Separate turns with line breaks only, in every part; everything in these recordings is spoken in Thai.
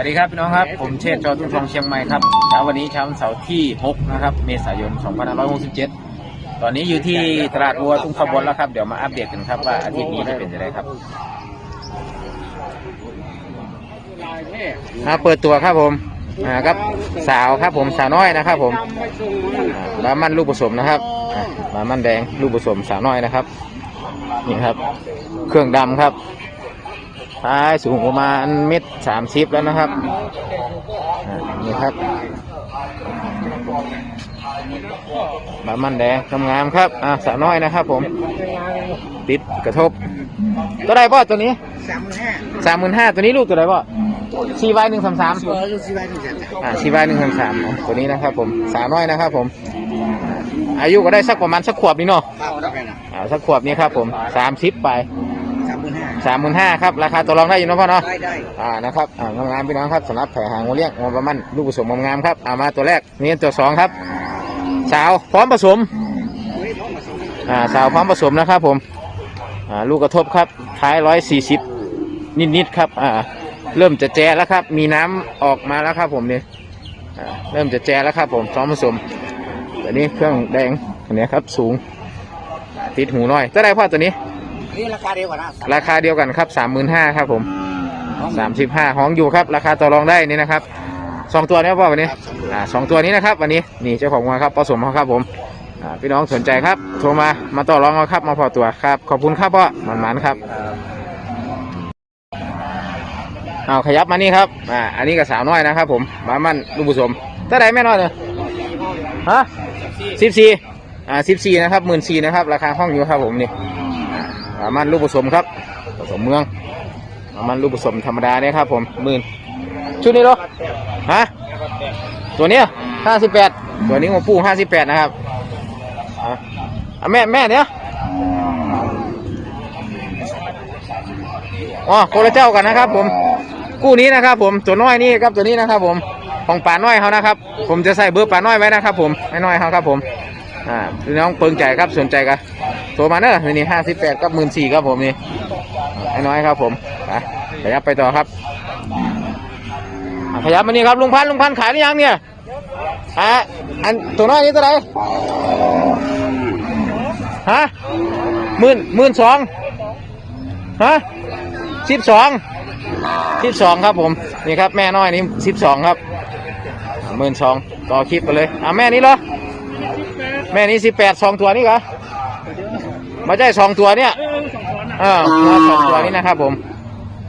วัสดีครับพี่น้องครับ ผมเชษฐ์จอทุ่งทองเชียงใหม่ครับเช้าวันนี้เช้าวันเสาร์ที่ 6 นะครับ เมษายน 2567 ตอนนี้อยู่ที่ตลาดวัวทุ่งขบวนแล้วครับ เดี๋ยวมาอัปเดตกันครับว่าอาทิตย์นี้จะเป็นยังไงครับมาเปิดตัวครับผมอ่าครับสาวครับผมสาวน้อยนะครับผมอ่าบามันลูกผสมนะครับอ่าบามันแดงลูกผสมสาวน้อยนะครับนี่ครับ เครื่องดำครับ ท้ายสูงประมาณเมตรสามสิบแล้วนะครับอ่านี่ครับบามันแดงงามๆครับอ่าสาวน้อยนะครับ ผม ติดกระทบ ตัวใดป่ะตัวนี้
สามหมื่นห้า
สามหมื่นห้าตัวนี้ลูกตัวใดป่ะซีไวหนึ่งสามสาม
ตัวลูกซีไว้หนึ่งแสนสาม
อ่าซีไวหนึ่งสามสามตัวนี้นะครับ ผมสาวน้อยนะครับ ผมอ่าอายุก็ได้สักประมาณสักขวบนี่เนาะ
ข้าวได้กันนะ
อ่าสักขวบนี้ครับ ผมสามสิบไป
สามหมื่นห้า
สามหมื่นห้าครับ ราคาตัวรองได้อยู่เนาะพ่อเนาะ
ได้ได้
อ่านะครับอ่างามๆพี่น้องครับสำหรับแผลหางงูเลี้ยงงประมันลูกผสมงามๆครับอ่ามาตัวแรกนี่ตัวสองครับ สาวพร้อมผสม
ตัวนี้ท้องผสม
อ่าสาวพร้อมผสมนะครับผมอ่าลูกกระทบครับท้ายร้อยสี่สิบนิดๆครับอ่าเริ่มจะแจแล้วครับ มีน้ำออกมาแล้วครับผมเนี่ยอ่าเริ่มจะแจแล้วครับผมพร้อมผสมตัวนี้เครื่องแดงอันนี้ครับสูง ติดหูน้อยตัวใดพ่อตัวนี้
นี่ราคาเดียวกันนะ
ราคาเดียวกันครับสามหมื่นห้าครับผมสามสิบห้าห้องอยู่ครับ ราคาต่อรองได้นี่นะครับสองตัวนี้ป่ะวันนี้อ่าสองตัวนี้นะครับ วันนี้นี่เจ้าของวัวครับผสมเขาครับผมอ่าพี่น้องสนใจครับโทรมามาต่อรองเอาครับมาพอตัวครับ ขอบคุณครับพ่อมันมันๆครับเอาขยับมานี่ครับอ่าอันนี้กับสาวน้อยนะครับ ผมมามันลูกผสมเท่าไหรแม่น้อยเนี่ยฮะสิบสี่อ่าสิบสี่นะครับหมื่นสี่นะครับ ราคาห้องอยู่ครับผมนี่ อามันลูกผสมครับ ผสมเมืองอามันลูกผสมธรรมดาเนี่ยครับ ผมหมื่นชุดนี้เหรอฮะตัวเนี้ยห้าสิบแปดตัวนี้ของปู่ห้าสิบแปดนะครับอะแม่แม่เนี้ยอ๋อคนละเจ้ากันนะครับ ผมกู้นี้นะครับ ผมตัวน้อยนี่ครับตัวนี้นะครับ ผมของป่าน้อยเขานะครับ ผมจะใส่เบอร์ป่าน้อยไว้นะครับ ผมให้น้อยเขาครับ ผม อ่าพี่น้องเปิงใจครับสนใจกันโทรมาเนอะนี่ห้าสิบแปดกับหมื่นสี่ครับผมนี่ไอ้น้อยครับผมไปยับไปต่อครับขยับมานี่ครับลุงพันลุงพันขายหรือยังเนี่ยอะอันตัวน้อยนี้ตัวไหนฮะหมื่นหมื่นสองฮะสิบสองสิบสองครับผมนี่ครับแม่น้อยนี่สิบสองครับหมื่นสองต่อคลิปไปเลยอะแม่นี้เหรอ แม่นี้สิบแปดสองตัวนี่เหรอไม่ใช่สองตัวเนี่ยเออมาสองตัวนี้นะครับผม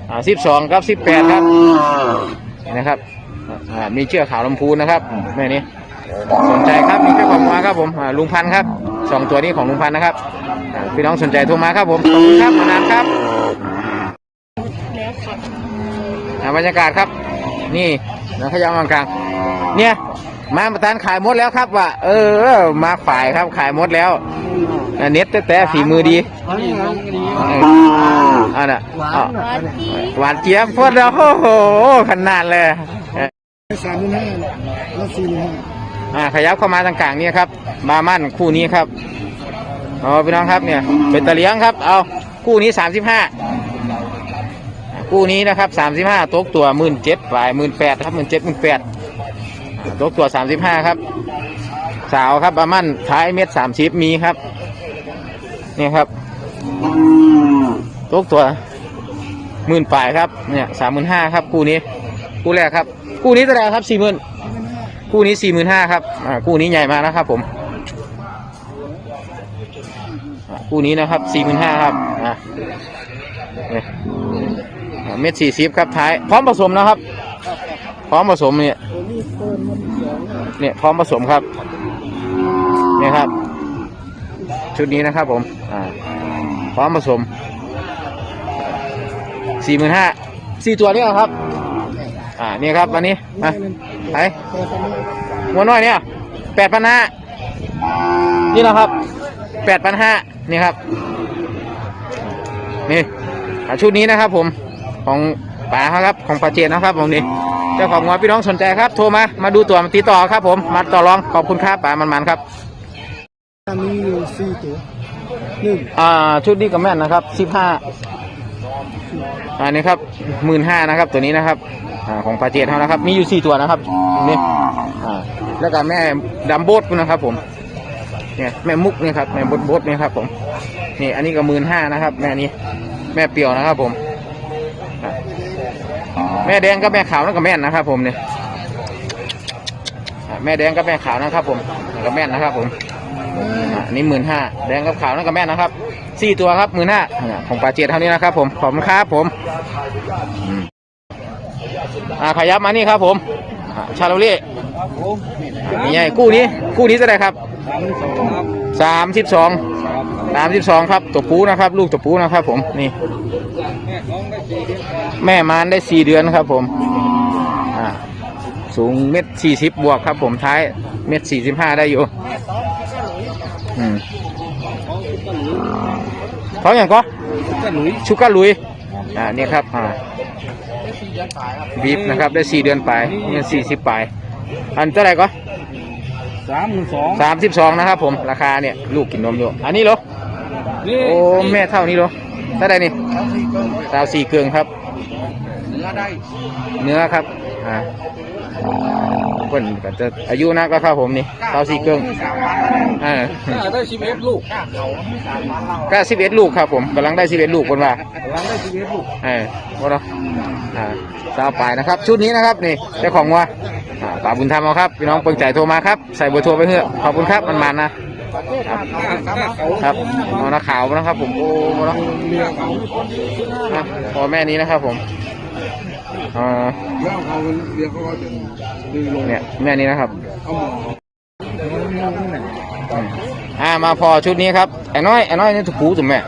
อ่าสิบสองครับสิบแปดครับนี่นะครับอ่ามีเชือกขาวลำพูนนะครับแม่นี้สนใจครับมีเจ้าของมาครับผมอ่าลุงพันธุ์ครับสองตัวนี้ของลุงพันธุ์นะครับอ่าพี่น้องสนใจโทรมาครับผมขอบคุณครับมานานครับอ่าบรรยากาศครับ นี่นะขยำกลางๆเนี่ย มาประทานขายหมดแล้วครับว่าเออ มาฝ่ายครับขายหมดแล้วอ่าเน็ตแต่แต่ฝีมือดีอันน่ะอะหวานเจี๊ยบพวดแล้วโอ้โหขนาดเลยเอ่อ
สามหมื่นห้าแล้วสี่หมื่นห้า
อ่าขยับเข้ามาทางกลางนี่ครับ มามั่นคู่นี้ครับเอาพี่น้องครับเนี่ยเป็นตะเลี้ยงครับ เอาคู่นี้สามสิบห้าคู่นี้นะครับสามสิบห้าตกตัวหมื่นเจ็ดปลายหมื่นแปดครับหมื่นเจ็ดหมื่นแปด ตกตัวสามสิบห้าครับ สาวครับอามั่นท้ายเม็ดสามสิบมีครับ นี่ครับตกตัวหมื่นปลายครับ เนี่ยสามหมื่นห้าครับคู่นี้ คู่แรกครับ คู่นี้เท่าไหร่ครับสี่หมื่นคู่นี้สี่หมื่นห้าครับ อ่าคู่นี้ใหญ่มากนะครับ ผมคู่นี้นะครับสี่หมื่นห้าครับอ่าเนี่ยอ่าเม็ดสี่สิบครับท้าย พร้อมผสมนะครับ พร้อมผสมเนี่ย เนี่ยพร้อมผสมครับ เนี่ยครับ ชุดนี้นะครับผม อ่า พร้อมผสม สี่หมื่นห้า สี่ตัวนี้เหรอครับ อ่า เนี่ยครับวันนี้มาไปหัวน้อยเนี่ย แปดพันห้า นี่นะครับแปดพันห้านี่ครับ นี่ชุดนี้นะครับผมของป๋าครับ ของปาเจนนะครับผมนี่ เจ้าของหัวพี่น้องสนใจครับ โทรมา มาดูตัวมาติดต่อครับผม มาต่อรอง ขอบคุณครับป๋ามันๆครับ
ตอนนี้อยู่สี่ตัวหนึ่ง
อ่า ชุดนี้ก็แม่นนะครับสิบห้าอันนี้ครับหมื่นห้านะครับ ตัวนี้นะครับอ่าของปาเจตเขานะครับ มีอยู่สี่ตัวนะครับนี่อ่าแล้วก็แม่ดัมโบสนะครับ ผม เนี่ยแม่มุกนี่ครับแม่บดบดนี่ครับ ผม นี่อันนี้ก็หมื่นห้านะครับ แม่นี้ แม่เปียวนะครับ ผมอะ แม่แดงกับแม่ขาวนั่นก็แม่นนะครับ ผมเนี่ยแม่แดงกับแม่ขาวนะครับ ผมก็แม่นนะครับ ผมอันนี้หมื่นห้าแดงกับขาวนั่นก็แม่นนะครับสี่ตัวครับหมื่นห้าของปลาเจ็ดเท่านี้นะครับ ผมขอบคุณครับผมอ่าขยับมานี่ครับ ผมชาโลเล่อ่นี่ไงกู้นี้กู้นี้เท่าไหร่ครับสามสิบสองสามสิบสองครับตัวปูนะครับ ลูกตัวปูนะครับ ผมนี่ แม่มานได้สี่เดือนครับผมอ่าสูงเม็ดสี่สิบบวกครับผมท้ายเม็ดสี่สิบห้าได้อยู่อืมเขาอย่างก็ชุก้าลุยอ่าเนี่ยครับอ่าบีบนะครับได้สี่เดือนไปเนี่ยสี่สิบไปอันเท่าไหร่ก็
สามหมื่นสอง
สามสิบสองนะครับผมราคาเนี่ยลูกกินนมอยู่อันนี้เหรอโอ้แม่เท่านี้เหรอเท่าไหร่นี่สาวสี่เกลืองครับ
เนื้ อได้
เนื้อครับอ่าเพิ่นก็จะอายุนักแล้วครับผมนี่สาวสี่เกลืองอ่า
ได้สิบเอ็ดลูก
ก็สิบเอ็ดลูกครับผมกำลังได้สิบเอ็ดลูกคนว่า
หลังได้สิบเอ็ดลูก
เออว่าเนาะอ่าสาวปลายนะครับ ชุดนี้นะครับนี่เจ้าของว่าอ่าป่าบุญธรรมเอาครับพี่น้องเปิงใจโทรมาครับใส่เบอร์โทรไปเถอะขอบคุณครับมันมันๆนะครับครับเอาหน้าขาวนะครับผมโอ้เนาะอะพอแม่นี้นะครับผม อ่า
เลี้ยงเขาเลี้ยงเขาก็จะดึงลง
เนี่ยแม่นี้นะครับ
เอาหมอ
อืมอ่ามาพอชุดนี้ครับไอ้น้อยไอ้น้อยนี่ถูกปูถูกแม่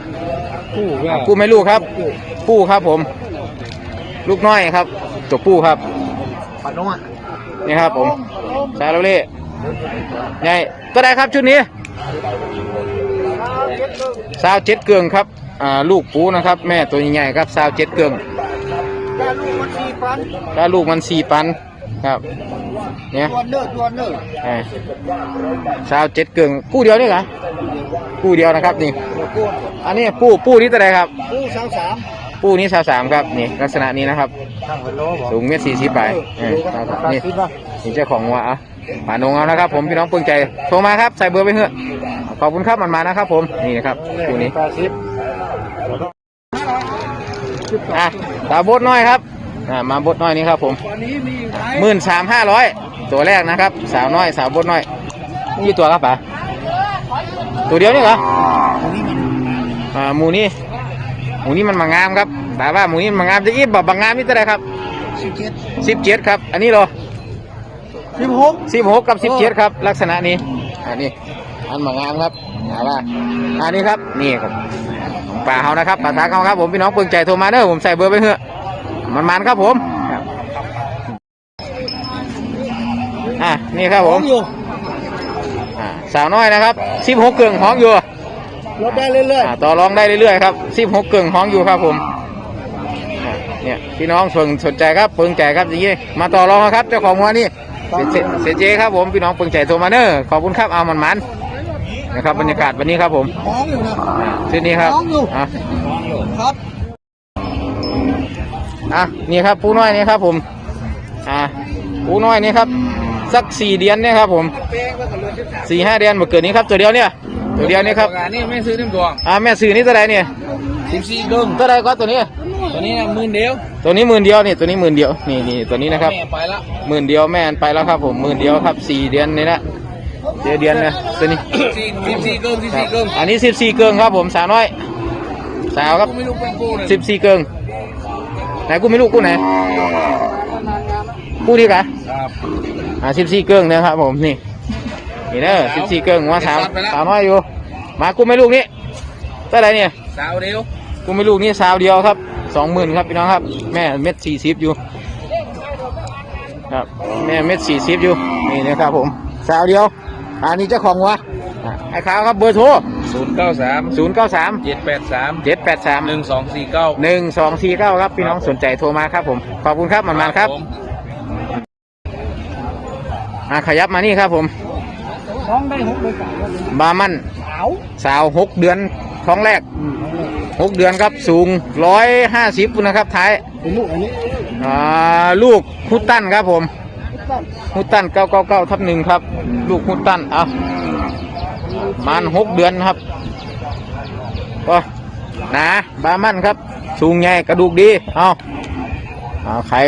คู่ว่า
อะปูไม่ลูกครับปูครับผม ลูกน้อยครับตัวปูครับ
ปานน้อย
นี่ครับผมซาโรเล่ใหญ่ก็ได้ครับชุดนี้ซาวเจ็ดเกลืองครับอ่าลูกปูนะครับ แม่ตัวใหญ่ๆครับซาวเจ็ดเกลือง
ได้ลูกมันสี่พัน
ถ้าลูกมันสี่ปันครับ เนี่ย
ตัวเนื้อตัวเนื้อ
เอ้ยซาวเจ็ดเกลืองกู้เดียวนี่เหรอกู้เดียวนะครับนี่
ตัว
อันนี้ปูปูนี่ตัวไหนครับ
คู่สามสาม
ปูนี่ซาวสามครับนี่ลักษณะนี้นะครับ
ข้างเป็นโลบอก
สูงเมตรสี่สิบไปเออครับนี่ นี่เจ้าของวัวอะป่านงเอานะครับ ผมพี่น้องเปิงใจโทรมาครับ ใส่เบอร์ไปเถอะขอบคุณครับมันมานะครับ ผมนี่นะครับคู่นี้
แปดสิบ
อะ ตาบดน้อยครับอ่ามาบดน้อยนี่ครับผม
วันนี้มีอยู่ไหน
หมื่นสามห้าร้อยตัวแรกนะครับ สาวน้อยสาวบดน้อยนี่ตัวครับป๋าตัวเดียวนี่เหรออ่าหมูนี่หมูนี่มันมางามครับแต่ว่าหมูนี่มันมางามจะอีบบางงามนี่เท่าไหรครับ
สิบเจ็ด
สิบเจ็ดครับ อันนี้เหรอ
สิบหก
สิบหกกับสิบเจ็ดครับ ลักษณะนี้อันนี้อันมางามครับถามว่าอันนี้ครับนี่ครับของ ป่าเขานะครับป่าทางเขาครับผมพี่น้องเปิงใจโทรมาเด้อผมใส่เบอร์ไปเถอะมันมันๆครับผมครับอะนี่ครับผม
อยู่
อ่าสาวน้อยนะครับสิบหกเกึ่งห้องอยู่
ลดได้เรื่อย
อ่าต่อรองได้เรื่อยๆครับสิบหกเกึ่งห้องอยู่ครับผมอะเนี่ยพี่น้องสนสนใจครับเปิงใจครับอย่างนี้มาต่อรองนะครับเจ้าของวัวนี่เสร็จเสร็จเจครับผมพี่น้องเปิงใจโทรมาเนอร์ขอบคุณครับเอามันมันๆ นะครับบรรยากาศวันนี้ครับผม
ๆท้องอยู่นะ
ชุดนี้ครับ
น้องอยู่
อะ
ครับ
อะนี่ครับปูน้อยนี่ครับผมอะปูน้อยนี่ครับ สักสี่เดือนเนี่ยครับผมสี่ห้าเดือนหมดเกิดนี้ครับตัวเดียวเนี่ยตัวเดียวนี่ครับ
นี่ไม่ซื้อน้ำดวง
อ่าแม่ซื้อนี่ตัวใดเนี่ย
สิบสี่เดิม
ตัวใดก็ตัวนี้
ตัวนี้นะหมื่นเดียว
ตัวนี้หมื่นเดียวนี่ตัวนี้หมื่นเดียวนี่นี่ตัวนี้นะครับ
แม่ไปละ
หมื่นเดียวแม่นไปแล้วครับผมหมื่นเดียวครับสี่เดือนนี่นะ เดือนเดือนนะตัวนี้
สี่สิบสี่เกิมสิบ
ครั
สี่
บ
เกิม
อันนี้สิบสี่เกิงครับผมสาวน้อย สาวครับ
กูไม่รู้เป็นกูเลย
สิบสี่เกิงไหนกูไม่รู้กูไหนกูนี่กะ
ครับ
อ่าสิบสี่เกิงนะครับผมนี่นี่เด้อสิบสี่เกิงว่าสาวสาวน้อยอยู่ มากูไม่ลูกนี่เท่าไหรเนี่ย
สาวเดียว
กูไม่ลูกนี่สาวเดียวครับสองหมื่นครับพี่น้องครับ แม่เม็ดสี่สิบอยู่ครับแม่เม็ดสี่สิบอยู่นี่นะครับผมสาวเดียว อันนี้เจ้าของวะอะไอ้ขาวครับเบอร์โทร
ศูนย์เก้าสาม
ศูนย์เก้าสาม
เจ็ดแปดสาม
เจ็ดแปดสาม
หนึ่งสองสี่เก้า
หนึ่งสองสี่เก้าครับพี่น้องสนใจโทรมาครับผม ขอบคุณครับมันมันๆครับอะขยับมานี่ครับผม
ท้องได้หกเลยสาว
บามัน
สาว
สาวหกเดือนท้องแรกหกเดือนครับสูงร้อยห้าสิบนะครับท้าย
เป็นลูกอันนี้
อ่าลูกฮุตตันครับผม ฮุตตันเก้าเก้าเก้าทับหนึ่งครับ ลูกฮุตตันเอาประมันหกเดือนครับก็หนาบามันครับ สูงใหญ่กระดูกดี เอาเอาไข่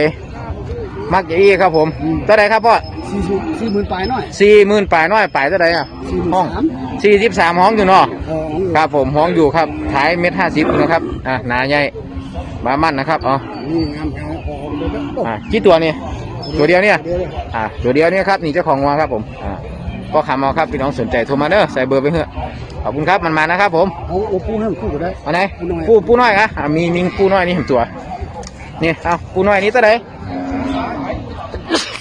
มักจะอี้ครับผมเท่าไหรครับพ่อ
สี่สิบสี่หมื่นปลายหน่อย
สี่หมื่นป่ายน้อยป่ายเท่าไหรอะ
สี่หมื่น
ห้อง
สาม
สี่สิบสามห้องอยู่เนาะ
เออของอยู่
ครับผมห้องอยู่ครับท้ายเม็ดห้าสิบนะครับอะหนาใหญ่บามันนะครับเอา
นี่งามแพงออกเลยนะโอ้
อะกี่ตัวนี่ ตัวเดียวเนี่ย
เดี๋ยวเลย
อ่าตัวเดียวเนี่ยครับนี่เจ้าของวัวครับผมอ่าก็ขำเอาครับพี่น้องสนใจโทรมาเด้อใส่เบอร์ไปเถอะขอบคุณครับมันมานะครับผม
เอาโอ้ปูให้มันคู่ก็ได้
อันไหน
ปูน้อย
ปูปูน้อยอะอะมีมีปูน้อยนี่เห็นตัวนี่เอาปูน้อยนี้ตัวไหน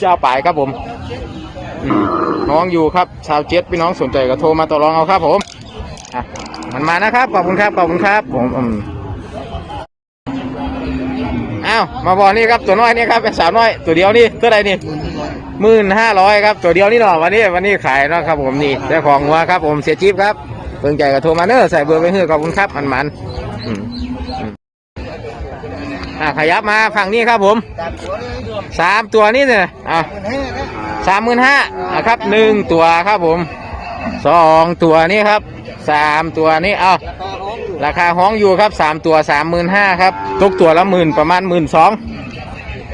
เจ้าป่ายครับผมอืมน้องอยู่ครับ ชาวเจ็ดพี่น้องสนใจก็โทรมาต่อรองเอาครับผมอะมันมานะครับขอบคุณครับขอบคุณครับผมอืมอ้าวมาบอกนี่ครับตัวน้อยนี่ครับเป็นสาวน้อยตัวเดียวนี่ตัวใดนี่หมื่นห้าร้อยครับตัวเดียวนี่หรอวันนี้วันนี้ขายเนาะครับผมนี่เจ้าของวัวครับผมเสียจิ๊บครับเพิ่งใจกับโทรมาเนอร์ใส่เบอร์ไปเฮือขอบคุณครับมันมันอ่าขยับมาฝั่งนี้ครับผมสามตัวนี่เนี่ยอ่าสามหมื่นห้าอะครับหนึ่งตัวครับผมสองตัวนี่ครับสามตัวนี่เอา ราคาห้องอยู่ครับสามตัวสามหมื่นห้าครับตกตัวละหมื่นประมาณหมื่นสอง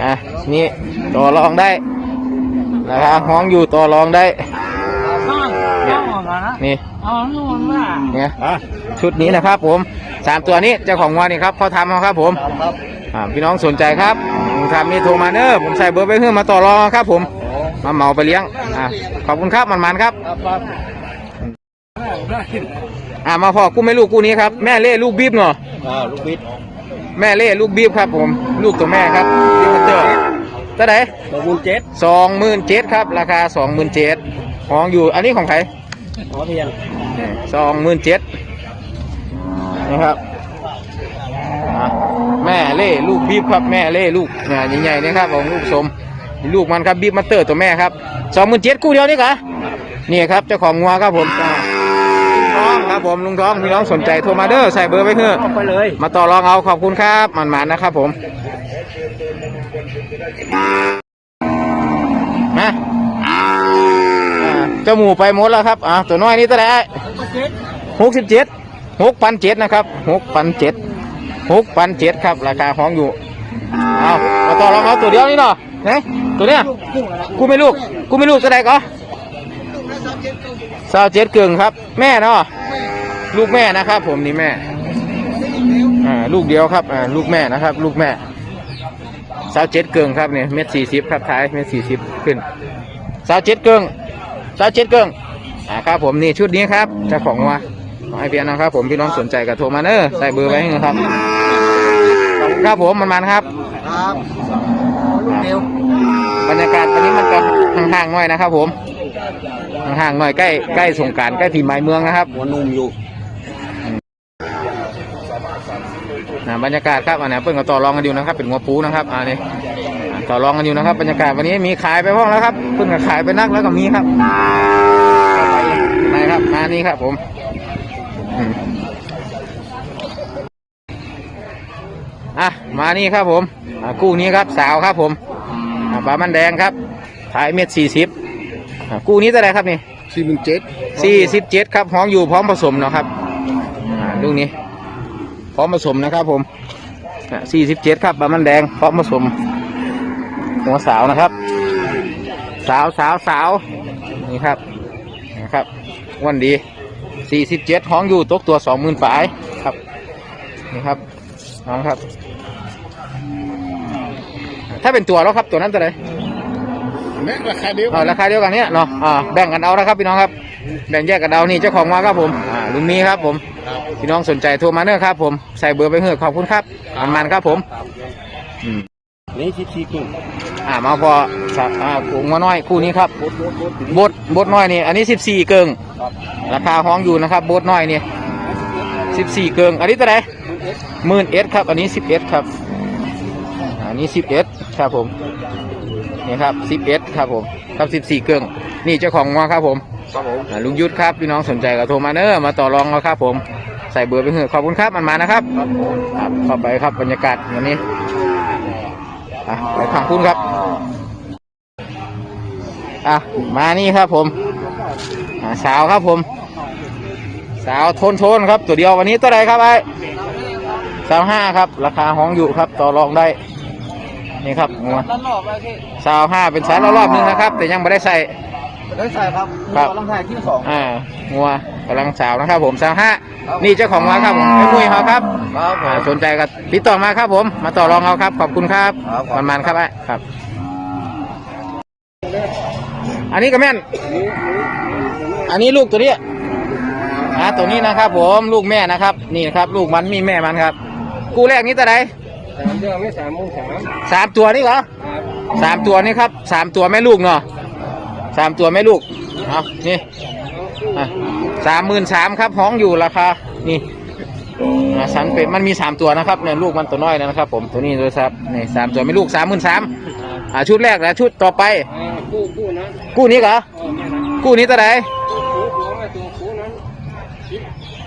อะนี่ต่อรองได้นะครับห้องอยู่ต่อรองได้นี่เนี่ยชุดนี้นะครับผมสามตัวนี้เจ้าของวัวนี่ครับเขาทำเอาครับผมอ่าพี่น้องสนใจครับทำนี่โทรมาเนอะผมใส่เบอร์ไปเพื่อมาต่อรองครับผมมาเหมาไปเลี้ยงอ่าขอบคุณครับมันๆครับ อ่ามาพอกู้ไม่ลูกกู้นี้ครับแม่เล่ลูกบีบเนาะ
อ่าลูกบิด
แม่เล่ลูกบีบครับผม ลูกตัวแม่ครับบีบเตอร์เท่าไหร่
สองหมื่นเจ็ด
สองหมื่นเจ็ดครับ ราคาสองหมื่นเจ็ดห้องอยู่อันนี้ของใคร
ขอเพียง
สองหมื่นเจ็ดนะครับอะแม่เล่ลูกบีบครับแม่เล่ลูกเนี่ยใหญ่ๆนะครับของลูกสมลูกมันครับบีบมาเตอร์ตัวแม่ครับสองหมื่นเจ็ดคู่เดียวนี่กะนี่ครับเจ้าของงัวครับผมอ่าลุง ท้องครับผมลุงท้องพี่น้องสนใจโทรมาเด้อใส่เบอร์ไปเถอะ
ไปเลย
มาต่อรองเอาขอบคุณครับมันๆนะครับผมมาอ่าเจ้าหมูไปหมดแล้วครับอ่าตัวน้อยนี่ตัวไหนหกสิบเจ็ดหกพันเจ็ดนะครับหกพันเจ็ดหกพันเจ็ดครับ ราคาห้องอยู่เอามาต่อรองเอาตัวเดียวนี่เนาะไหนตัวเนี้ยกูไม่ลูกกูไม่ลูกตัวไหนก็ สาวเจ็ดกึ่งครับ แม่เนาะลูกแม่นะครับผมนี่แม่อ่าลูกเดียวครับอ่าลูกแม่นะครับ ลูกแม่สาวเจ็ดเกิงครับเนี่ยเม็ดสี่สิบครับท้ายเม็ดสี่สิบขึ้นสาวเจ็ดเกิงสาวเจ็ดเกิงอ่าครับผมนี่ชุดนี้ครับเจ้าของวัวขอให้เพียงนะครับ ผมพี่น้องสนใจกับโทรมาเนอะใส่เบอร์ไว้ให้นะครับขอบคุณครับผมมันมันๆครับ
ครับลูกเดียว
บรรยากาศวันนี้มันจะห่างๆหน่อยนะครับ ผม ห่างๆหน่อยใกล้ใกล้สงกรารใกล้ปีใหม่เมืองนะครับ
หัวนุ่มอยู่
นะบรรยากาศครับอันนี้เพิ่งก็ต่อรองกันอยู่นะครับ เป็นงัวปูนะครับอันนี้อ่าต่อรองกันอยู่นะครับ บรรยากาศวันนี้มีขายไปบ้างแล้วครับเพิ่งก็ขายไปนักแล้วก็มีครับไปครับมานี่ครับผมอืมอะมานี่ครับผมอ่ากู้นี้ครับสาวครับผมอ่าปลามันแดงครับขายเม็ดสี่สิบ อ่ากู้นี้เท่าไหรครับนี่
สี่หมื่นเจ็ด
สี่สิบเจ็ดครับห้องอยู่พร้อมผสมเนาะครับอ่าลูกนี้ พร้อมผสมนะครับผมสี่สิบเจ็ดครับบะมันแดงพร้อมผสม หัวสาวนะครับ สาวสาวสาวนี่ครับนะครับอ้วันดีสี่สิบเจ็ดห้องอยู่ตกตัวสองหมื่นปลายครับนี่ครับน้องครับ ถ้าเป็นตัวแล้วครับตัวนั้นตัวไหน
แม่ราคาเดียว
เอาราคาเดียวกันเนี้ยเนาะอ่าแบ่งกันเอานะครับพี่น้องครับ แบ่งแยกกันเอานี่เจ้าของมาครับผมอ่าลุงมีครับผม พี่น้องสนใจโทรมาเนอะครับผม ใส่เบอร์ไปเถอะขอบคุณครับมันมันๆครับผมอืม
นี่ที่ที่กุ้ง
อ่ามาพอสักอ่าผงมาน้อยคู่นี้ครับ
บดบดบด
บดบดน้อยนี่ อันนี้สิบสี่เกิงราคาห้องอยู่นะครับบดน้อยนี่สิบสี่เกิง อันนี้เท่าไหร่หมื่นเอ็ดครับ อันนี้สิบเอ็ดครับ อันนี้สิบเอ็ดครับผม นี่ครับสิบเอ็ดครับผมครับสิบสี่เกิงนี่เจ้าของมาครับผม
ครับผม
อ่าลุงยุทธครับพี่น้องสนใจก็โทรมาเนอะมาต่อรองเอาครับผมใส่เบอร์ไปเถอะขอบคุณครับมันมานะครับ
ครับผม
ครับเข้าไปครับบรรยากาศวันนี้อะไปขังคุณครับอะมานี่ครับผมอ่าสาวครับผม สาวโทนโทนๆครับตัวเดียววันนี้ตัวใดครับไอ้สาวห้าครับ ราคาห้องอยู่ครับต่อรองได้ นี่ครับงัว
ด้านนอกเลยพี่
สาวห้าเป็นสายรอบๆหนึงนะครับ แต่ยังไม่ได้ใส่
ได้ใส่ครับ
ครับ
กำลังถ่ายที่สอง
อ่างัวกำลังสาวนะครับผมสาวห้านี่เจ้าของงัวครับผมไอ้มุ้ยเขาครับ
ครับผ
อ่ามสนใจก็ติดต่อมาครับผม มาต่อรองเอาครับ ขอบคุณครับ
ครับ
มันมันๆครับไอ้ครับ อันนี้ก็แม่น อันนี้ลูกตัวนี้อ่าตัวนี้นะครับ ผมลูกแม่นะครับ นี่นะครับ ลูกมันมีแม่มันครับ กูแรกนี้ตัวไหน
สามเดือนไม่สามโมงสาม
สามตัวนี่เหรอสามตัวนี่ครับสามตัวแม่ลูกเนาะสามตัวแม่ลูกเอานี่สามหมื่นสามครับห้องอยู่ราคานี่อ่าสันเป็ดมันมีสามตัวนะครับเนี่ยลูกมันตัวน้อยนะครับ ผมตัวนี้ด้วยครับนี่สามตัวไม่ลูกสามหมื่นสามอ่าชุดแรกแล้วชุดต่อไป
กู้กู้นะ
กู้นี้เหรอ
เออแม่นะ
กู้นี้ตัวไหน
กู้ตัวแม่ตัวกู้นั้นชิป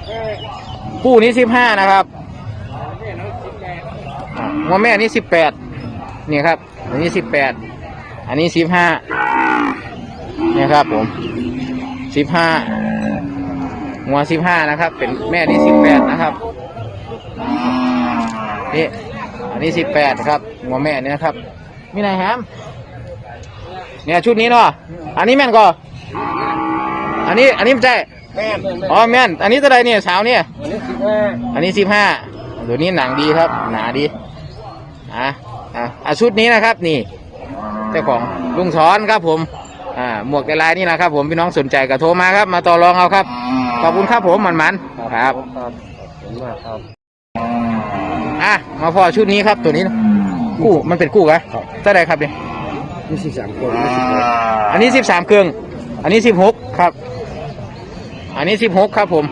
เออ
กู้นี้สิบห้านะครับ
แม่นั้นชิปแปด
อ่า หัวแม่นี่สิบแปดนี่ครับ อันนี้สิบแปดอันนี้สิบห้านี่ครับผมสิบห้าหัวสิบห้านะครับ เป็นแม่นี่สิบแปดนะครับนี่อันนี้สิบแปดครับหัวแม่นี่นะครับมีไหนแฮมเนี่ยชุดนี้เนาะอันนี้แม่นก็อันนี้อันนี้ไม่ใช่
แม่แม่แม่
อ๋อแม่นอันนี้ตัวใดเนี่ยสาวเนี่ย
อันนี้สิบห้า
อันนี้สิบห้าตัวนี้หนังดีครับ หนาดี อะอะอะชุดนี้นะครับนี่ เจ้าของลุงสอนครับผมอ่าหมวกลายๆนี่นะครับ ผมพี่น้องสนใจก็โทรมาครับ มาต่อรองเอาครับ ขอบคุณครับผมมันมันๆครับ
ครับขอบคุณมากครับ
อะมาพอชุดนี้ครับตัวนี้นะกู้มันเป็นกู้กะเท่าไหรครับเนี่ย
นี่สิบสามคนนี่สิบหก
อันนี้สิบสามเครื่อง อันนี้สิบหกครับ อันนี้สิบหกครับผม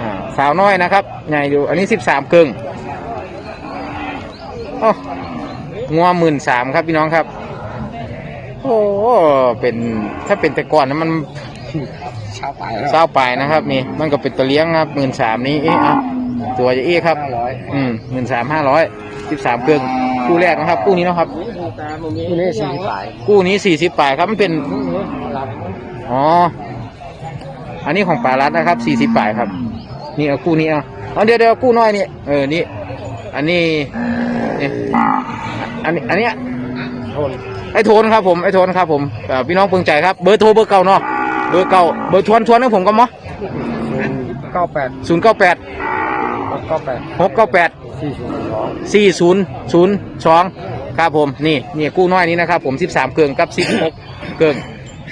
อ่าสาวน้อยนะครับใหญ่อยู่อันนี้สิบสามเครื่องโอ้งัวหมื่นสามครับพี่น้องครับ โอ้เป็นถ้าเป็นแต่ก่อนนะมัน
เช้าไปแล้ว
เศร้าไปนะครับนี่มันก็เป็นตัวเลี้ยงครับหมื่นสามนี้เอ๊ะเอาตัวจะเอ๊ะครับ
ห้าร้อย
อืมหมื่นสามห้าร้อยสิบสามเครื่องคู่แรกนะครับคู่นี้นะครับ
นี่นี่สี่สิบสาย
คู่นี้สี่สิบปลายครับมันเป็นอ๋ออันนี้ของป่ารัดนะครับสี่สิบปลายครับ นี่เอาคู่นี้เอาเอาเดี๋ยวเดี๋ยวคู่น้อยนี่เออนี่อันนี้ นี่อันนี้อันเนี้ย
ทน
ไอ้โทนครับผมไอ้โทนครับผมเอ่อพี่น้องเพึงใจครับเบอร์โทรเบอร์เก่าเนาะเบอร์เก่าเบอร์ทวนทวนให้ผมก็มั้
เก้าแปด
ศูนย์เก้าแปด
เก้าแปด
หกเก้าแปด
สี่ศูนย์สอง
สี่ศูนย์ศูนย์สองครับผมนี่นี่กู้น้อยนี้นะครับผมสิบสามเกิงกับสิบหกเกิง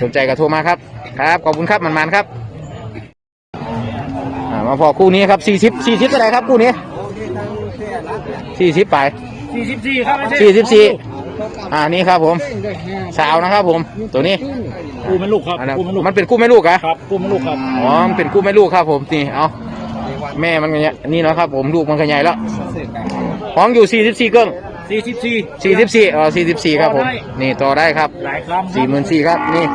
สนใจก็โทรมาครับครับขอบคุณครับมันมันๆครับอ่ามาพอคู่นี้ครับสี่สิบสี่สิบเท่าไหร่ครับคู่นี้สี่สิบไป
สี่สิบสี่ครับ
สี่สิบสี่อ่านี่ครับผม สาวนะครับผม ตัวนี้
กูเป็นลูกครับ
อันนั้น
กูเป็นลูก
มันเป็นกู้แม่ลูกเหรอะ
ครับกูเป็นลูกครับ
อ๋อมันเป็นกู้แม่ลูกครับ ผมนี่เอาแม่มันก็เนี่ยนี่เนาะครับ ผมลูกมันก็ใหญ่แล้วห้องอยู่สี่สิบสี่เกิง
สี่สิบสี่
สี่สิบสี่อ๋อสี่สิบสี่ครับผม
ต่อได้
นี่ต่อได้ครับ
หลายคำ
สี่หมื่นสี่ครับนี่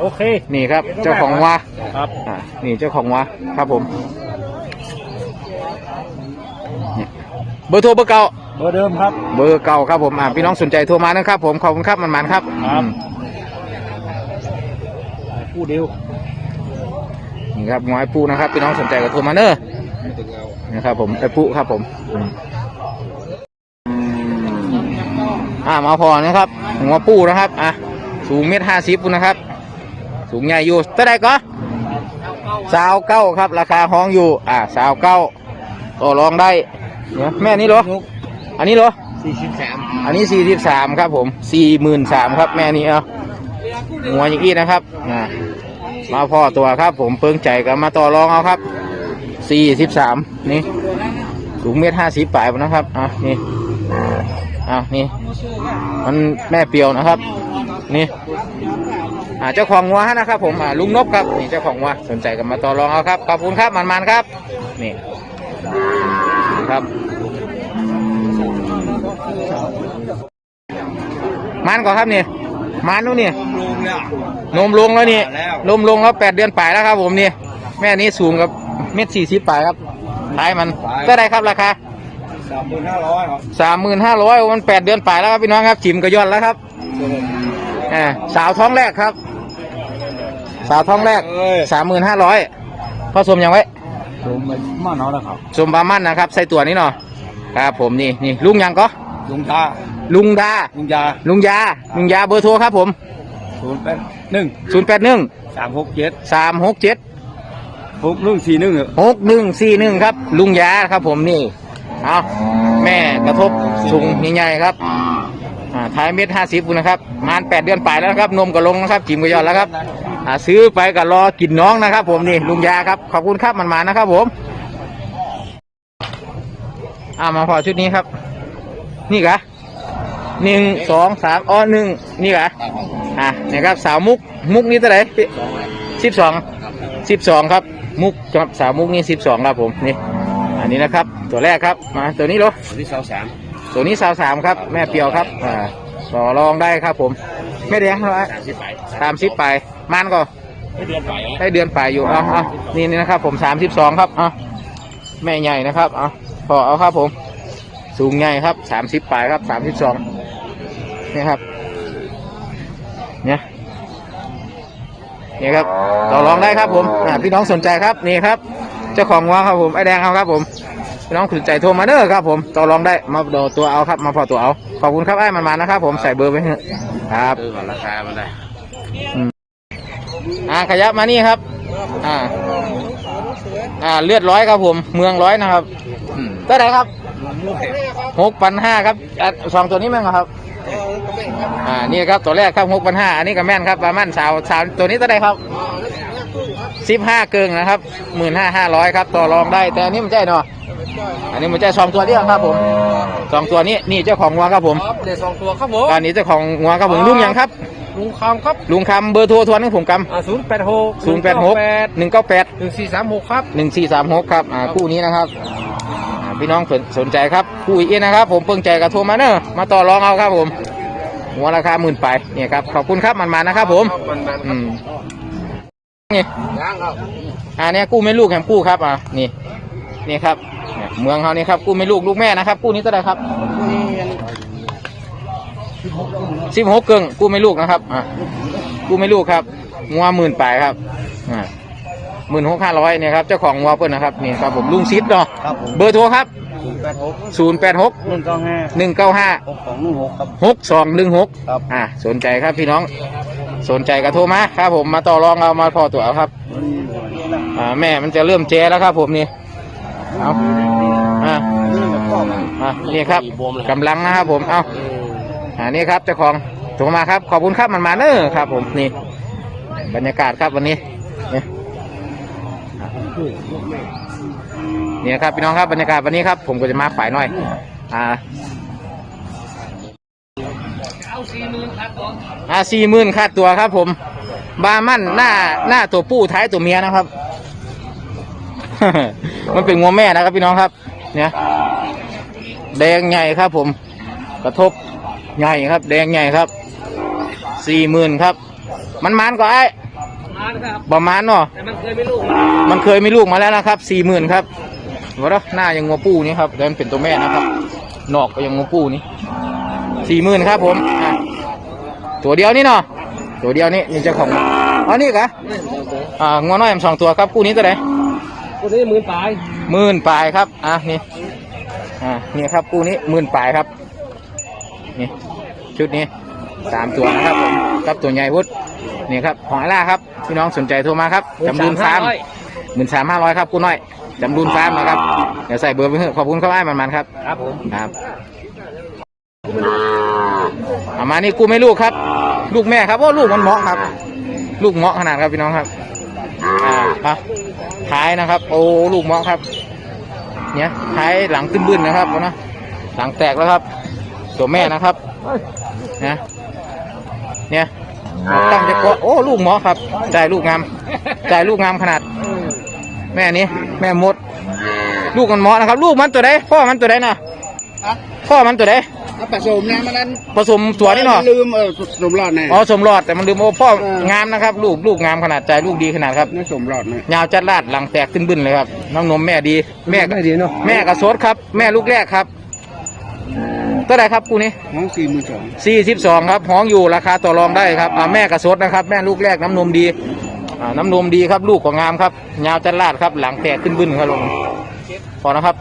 โอเค
นี่ครับ เจ้าของวา
ครับ
อ่านี่เจ้าของวาครับผมเนี่ยเบอร์โทรเบอร์เก่า
เบอร์เดิมครับ
เบอร์เก่าครับผมอ่าพี่น้องสนใจโทรมานะครับ ผมขอบคุณครับมันมันๆครับ
ครับ
อืม
คู่เดียว
นี่ครับงอยปูนะครับพี่น้องสนใจก็โทรมาเนอะนะครับผมไอ้ปูครับผมอืมอ่ามาพอนะครับหัวปูนะครับอะสูงเมตรห้าสิบนะครับ สูงใหญ่อยู่เท่าไหรก็สาวเก้าครับ ราคาห้องอยู่ อ่าสาวเก้าต่อรองได้เนี่ยแม่นี่เหรอ อันนี้เหรอ
สี่สิบสาม
อันนี้สี่สิบสามครับผมสี่หมื่นสามครับแม่นี้เอาหัวอย่างนี้นะครับอ่ามาพ่อตัวครับผมเพิ่งใจกันมาต่อรองเอาครับสี่สิบสามนี่สูงเมตรห้าสิบปลายนะครับอะนี่อะนี่ มันแม่เปียวนะครับ นี่อ่าเจ้าของวัวนะครับ ผมอ่าลุงนบครับนี่เจ้าของวัวสนใจกันมาต่อรองเอาครับขอบคุณครับมันๆครับ นี่ครับ มันก่อนครับนี่มันนู้นนี่
ลงแล้ว
นมลงแล้วนี่
แล้ว
นมลงแล้วแปดเดือนปลายแล้วครับ ผมนี่แม่นี้สูงกับเม็ดสี่สิบปลายครับท้ายมัน
ปลาย
ก็ได้ครับราคา
สามหมื่นห้าร้อยครับ
สามหมื่นห้าร้อยมันแปดเดือนปลายแล้วครับพี่น้องครับจิมกระยอนแล้วครับแหมสาวท้องแรกครับ สาวท้องแรกสามหมื่นห้าร้อยผสมยังไว้
ผมมันมาน้อยแล้วครับ
สมบามันนะครับ ใส่ตัวนี้เนาะครับผมนี่นี่ลุงยังก็
ลุงตา
ลุงดา
ลุงยา
ลุงยา ลุงยาเบอร์โทรครับผม
ศูนย์แปดหนึ่ง
ศูนย์แปดหนึ่ง
สามหกเจ็ด
สามหกเจ็ด
หกหนึ่งสี่หนึ่ง
หกหนึ่งสี่หนึ่งครับ ลุงยาครับผมนี่ เอาแม่กระทบสูงใหญ่ๆครับอ่าท้ายเม็ดห้าสิบนะครับประมาณแปดเดือนปลายแล้วนะครับนมก็ลงนะครับจิมก็ยอดแล้วครับอ่าซื้อไปก็รอกินน้องนะครับ ผมนี่ลุงยาครับขอบคุณครับมันมานะครับผมอ่ามาพอชุดนี้ครับ นี่กะหนึ่งสองสามอ๋อหนึ่งนี่กะอะนี่ครับสาวมุกมุกนี้เท่าไหร่สิบสองสิบสองครับ มุกครับสาวมุกนี่สิบสองครับผมนี่ อันนี้นะครับ ตัวแรกครับมาตัวนี้เหรอ
ที่สาวสาม
ตัวนี้สาวสามครับ แม่เปียวครับอ่าต่อรองได้ครับผมไม่แดงเท่าไหร่
สามสิบไป
สามสิบไปมันก็
ไม่เดือนไป
ได้เดือนป่ายอยู่เอาเอานี่นี่นะครับผมสามสิบสองครับเอาแม่ใหญ่นะครับเอาพอเอาครับผม สูงใหญ่ครับสามสิบปลายครับสามสิบสองนี่ครับเนี่ยนี่ครับต่อรองได้ครับผมอ่าพี่น้องสนใจครับนี่ครับ เจ้าของวัวครับผมไอแดงครับครับผมพี่น้องสนใจโทรมาเด้อครับผมต่อรองได้มาดูตัวเอาครับ มาพอตัวเอาขอบคุณครับไอ้มันมานะครับผมใส่เบอร์ไว้ให้ครับ
ซื้อก่อนราคามาได้
อ่าขยับมานี่ครับ อ่า อ่าเลือดร้อยครับผม เมืองร้อยนะครับเท่าไหร่ครับ หกพันห้าครับอะสองตัวนี้แม่งเหรอครับ อ่า นี่ครับตัวแรกครับหกพันห้าอันนี้ก็แม่นครับปลามันสาวสาวตัวนี้เท่าไหร่ครับสิบห้าเกิงนะครับหมื่นห้าห้าร้อยครับต่อรองได้แต่อันนี้มันใจเนาะอันนี้มันใจสองตัวเดียวครับผมสองตัวนี้นี่เจ้าของงัวครับผม
เด็ดสองตัวครับผม
อันนี้เจ้าของงัวครับผมลุงยังครับ
ลุงคำครับ
ลุงคำเบอร์โทรทวนให้ผมกำ
อ่าศูนย์แปดหก
ศูนย์แปดหกหนึ่งเก้าแปด
หนึ่งสี่สามหกครับ
หนึ่งสี่สามหกครับอ่าคู่นี้นะครับอ่า พี่น้องสนสนใจครับคู่อีกนะครับ ผมเพิ่งใจกับโทรมาเนอะมาต่อรองเอาครับผม หัวราคาหมื่นไปเนี่ยครับขอบคุณครับมันมานะครับ ผมอืมนี่
ย่างครับ
อ่าเนี่ยกู้ไม่ลูกแหมกู้ครับอ่านี่นี่ครับเมืองเขานี่ครับกู้ไม่ลูกลูกแม่นะครับกู้นี้เท่าไหร่ครับสิบหกเกิงกู้ไม่ลูกนะครับอ่ากู้ไม่ลูกครับงัวหมื่นไปครับอ่า หมื่นหกห้าร้อยเนี่ยครับเจ้าของงัวเปิ้ลนะครับนี่ครับผมลุงซิดเนาะ
ครับผม
เบอร์โทรครับ
ศูนย์แปดหก
ศูนย์แปดหก
หนึ่งเก้าห้า
หนึ่งเก้าห้า
หกสองหนึ่งหกครับ
หกสองหนึ่งหก
ครับ
อ่าสนใจครับพี่น้องสนใจก็โทรมาครับผมมาต่อรองเอามาพอตัวเอาครับอ่าแม่มันจะเริ่มแจแล้วครับผมนี่เอาอ่าอ่านี่ครับกำลังนะครับผมเอาอ่านี่ครับเจ้าของโทรมาครับ ขอบคุณครับมันมาเนอร์ครับผมนี่ บรรยากาศครับวันนี้นี่ เนี่ยครับพี่น้องครับบรรยากาศวันนี้ครับ ผมก็จะมาฝ่ายหน่อย อ่าอ่าสี่หมื่นค่าตัวครับ ผม บามั่นหน้าหน้าตัวผู้ท้ายตัวเมียนะครับ มันเป็นงัวแม่นะครับพี่น้องครับ เนี่ยแดงใหญ่ครับ ผม กระทบใหญ่ครับ แดงใหญ่ครับสี่หมื่นครับ มันมันก็ไอ้
มาครับ
ประมาณเนาะ
แต่มันเคยไม่ลูก
มันเคยมีลูกมาแล้วนะครับสี่หมื่นครับว่าเนาะหน้ายังงัวปูนี่ครับแต่มันเป็นตัวแม่นะครับนอกก็ยังงัวปูนี่สี่หมื่นครับผมอะตัวเดียวนี่เนาะตัวเดียวนี่นี่เจ้าของอ๋อนี่กะอ่างัวน้อยมนสองตัวครับคู่นี้ตัวไหน
ก็ได้หมื่นปลาย
หมื่นปลายครับอะนี่อ่านี่ครับคู่นี้หมื่นปลายครับนี่ชุดนี้สามตัวนะครับผมครับตัวใหญ่วุฒ นี่ครับของอาล่าครับพี่น้องสนใจโทรมาครับจำรูนฟาร์มหมื่นสามห้าร้อยครับคู่น้อยจำรูนฟาร์มนะครับเดี๋ยวใส่เบอร์ไปเถอะขอบคุณครับไอ้มันมันๆครับ
ครับผม
ครับเอามานี่กูไม่ลูกครับ ลูกแม่ครับโอ้ลูกมันเหมาะครับ ลูกเหมาะขนาดครับพี่น้องครับอ่าครับท้ายนะครับ โอ้ลูกเหมาะครับ เนี่ยท้ายหลังตึ้นบึ้นนะครับเอานะหลังแตกแล้วครับ ตัวแม่นะครับเนี่ยเนี่ย ตั้งจะเกาะโอ้ลูกเหมาะครับได้ลูกงามได้ลูกงามขนาด แม่นี้ แม่มด ลูกมันเหมาะนะครับ ลูกมันตัวใดพ่อมันตัวใดนะพ่อมันตัวใด
ผสมนะมันนั้น
ผสมตัวนี่เนาะ
ลืมเออผสมหลอดแน่
อ๋อสมรอดแต่มันลืมโอ้พ่องามนะครับ ลูกลูกงามขนาดใจลูกดีขนาดครับ
นี่สมหลอดนะ
ยาวจัดลาดหลังแตกขึ้นบึ้นเลยครับน้องนมแม่ดี แม่ก็
ไม่ดีเนาะ
แม่ก็สดครับ แม่ลูกแรกครับ ตัวไหนครับกูนี้
น้องสี่หมื่นสอง
สี่สิบสองครับห้องอยู่ราคาต่อรองได้ครับอ่าแม่กระสดนะครับ แม่ลูกแรกน้ำนมดีอ่าน้ำนมดีครับ ลูกของงามครับยาวจันลาดครับ หลังแตกขึ้นบึ้นครับลงพอนะครับ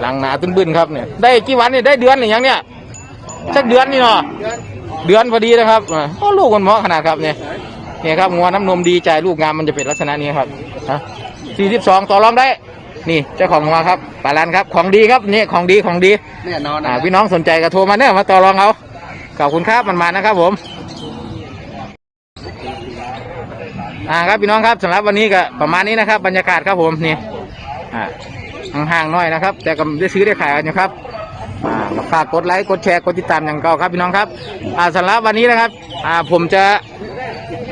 หลังหนาขึ้นบึ้นครับเนี่ยได้กี่วันเนี่ยได้เดือนหรือยังเนี่ยสักเดือนนี่เนาะเดือนพอดีนะครับอ่าโอ้ลูกมันเหมาะขนาดครับเนี่ยเนี่ยครับงัวน้ำนมดีใจลูกงามมันจะเป็นลักษณะนี้ครับสี่สิบสองต่อรองได้ นี่เจ้าของงัวครับปาลันครับของดีครับนี่ของดีของดี
แน่นอน
อ่าพี่น้องสนใจก็โทรมาเนี่ยมาต่อรองเอาขอบคุณครับมันมานะครับ ผมอ่าครับพี่น้องครับสำหรับวันนี้ก็ประมาณนี้นะครับ บรรยากาศครับผมนี่อ่าห่างๆหน่อยนะครับ แต่ก็ได้ซื้อได้ขายกันอยู่ครับอ่าฝากกดไลค์กดแชร์กดติดตามอย่างเก่าครับพี่น้องครับอ่าสำหรับวันนี้นะครับอ่าผมจะ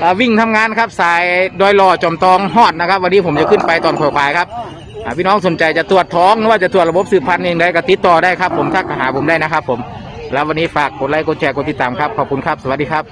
อ่าวิ่งทำงานครับ สายดอยหล่อจอมตองฮอดนะครับ วันนี้ผมจะขึ้นไปตอนข่ายๆครับ พี่น้องสนใจจะตรวจท้องหรือว่าจะตรวจระบบสืบพันธุ์เองได้ก็ติดต่อได้ครับ ผมทักหาผมได้นะครับ ผม แล้ววันนี้ฝากกดไลค์กดแชร์กดติดตามครับขอบคุณครับ สวัสดีครับ